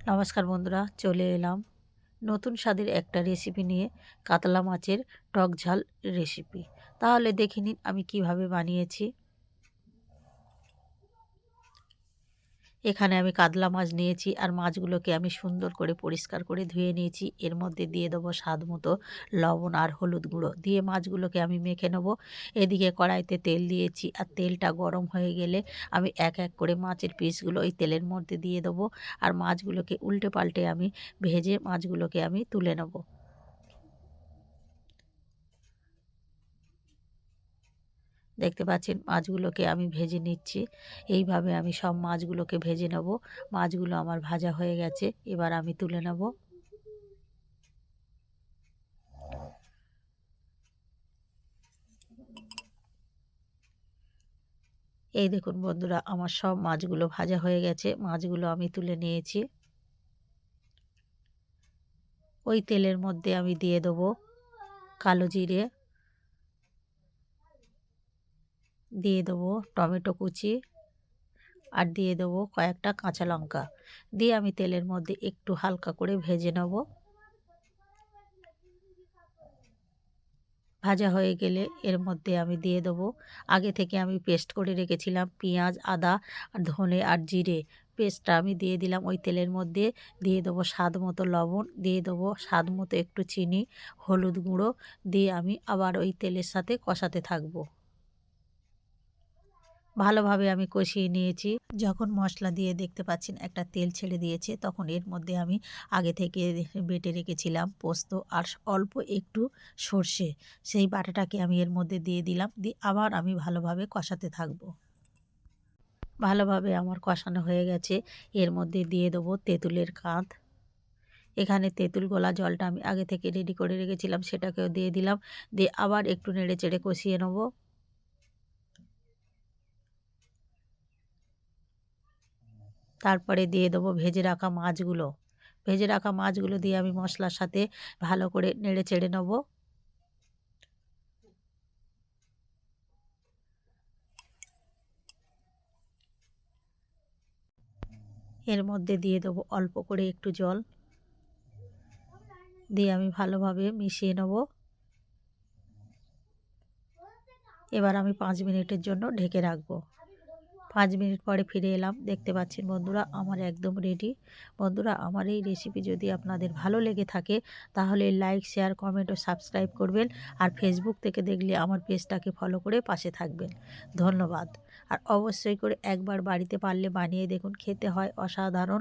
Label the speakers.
Speaker 1: নমস্কার বন্ধুরা, চলে এলাম নতুন স্বাদের একটা রেসিপি নিয়ে কাতলা মাছের টক ঝাল রেসিপি তাহলে দেখে নিন আমি কীভাবে বানিয়েছি। এখানে আমি কাতলা মাছ নিয়েছি আর মাছগুলোকে আমি সুন্দর করে পরিষ্কার করে ধুয়ে নিয়েছি। এর মধ্যে দিয়ে দেবো স্বাদ মতো লবণ আর হলুদ গুঁড়ো। দিয়ে মাছগুলোকে আমি মেখে নেব। এদিকে কড়াইতে তেল দিয়েছি আর তেলটা গরম হয়ে গেলে আমি এক এক করে মাছের পিসগুলো ওই তেলের মধ্যে দিয়ে দেবো। আর মাছগুলোকে উল্টে পাল্টে আমি ভেজে মাছগুলোকে আমি তুলে নেব। দেখতে পাচ্ছেন মাছগুলোকে আমি ভেজে নিচ্ছি। এইভাবে আমি সব মাছগুলোকে ভেজে নেব। মাছগুলো আমার ভাজা হয়ে গেছে, এবার আমি তুলে নেব। এই দেখুন বন্ধুরা, আমার সব মাছগুলো ভাজা হয়ে গেছে, মাছগুলো আমি তুলে নিয়েছি। ওই তেলের মধ্যে আমি দিয়ে দেবো কালো জিরে। দিয়ে দেবো টমেটো কুচি আর দিয়ে দেবো কয়েকটা কাঁচা লঙ্কা। দিয়ে আমি তেলের মধ্যে একটু হালকা করে ভেজে নেব। ভাজা হয়ে গেলে এর মধ্যে আমি দিয়ে দেবো। আগে থেকে আমি পেস্ট করে রেখেছিলাম পেঁয়াজ, আদা আর ধনে আর জিরে। পেস্টটা আমি দিয়ে দিলাম ওই তেলের মধ্যে। দিয়ে দেবো স্বাদ মতো লবণ, দিয়ে দেবো স্বাদ মতো একটু চিনি, হলুদ গুঁড়ো। দিয়ে আমি আবার ওই তেলের সাথে কষাতে থাকব। ভালোভাবে আমি কষিয়ে নিয়েছি। যখন মশলা দিয়ে দেখতে পাচ্ছেন একটা তেল ছেড়ে দিয়েছে, তখন এর মধ্যে আমি আগে থেকে বেটে রেখেছিলাম পোস্ত আর অল্প একটু সর্ষে। সেই বাটাটাকে আমি এর মধ্যে দিয়ে দিলাম, দিয়ে আবার আমি ভালোভাবে কষাতে থাকব। ভালোভাবে আমার কষানো হয়ে গেছে। এর মধ্যে দিয়ে দেবো তেঁতুলের কাঁধ। এখানে তেঁতুল গোলা জলটা আমি আগে থেকে রেডি করে রেখেছিলাম, সেটাকেও দিয়ে দিলাম, দিয়ে আবার একটু নেড়ে চেড়ে কষিয়ে নেব। তারপরে দিয়ে দেবো ভেজে রাখা মাছগুলো। ভেজে রাখা মাছগুলো দিয়ে আমি মশলার সাথে ভালো করে নেড়ে চেড়ে নেব। এর মধ্যে দিয়ে দেবো অল্প করে একটু জল। দিয়ে আমি ভালোভাবে মিশিয়ে নেব। এবার আমি পাঁচ মিনিটের জন্য ঢেকে রাখব। পাঁচ মিনিট পরে ফিরে এলাম। দেখতে পাচ্ছেন বন্ধুরা, আমার একদম রেডি বন্ধুরা, আমার এই রেসিপি যদি আপনাদের ভালো লেগে থাকে, তাহলে লাইক শেয়ার কমেন্ট ও সাবস্ক্রাইব করবেন আর ফেসবুক থেকে দেখলে আমার পেজটাকে ফলো করে পাশে থাকবেন। ধন্যবাদ। আর অবশ্যই করে একবার বাড়িতে পারলে বানিয়ে দেখুন, খেতে হয় অসাধারণ।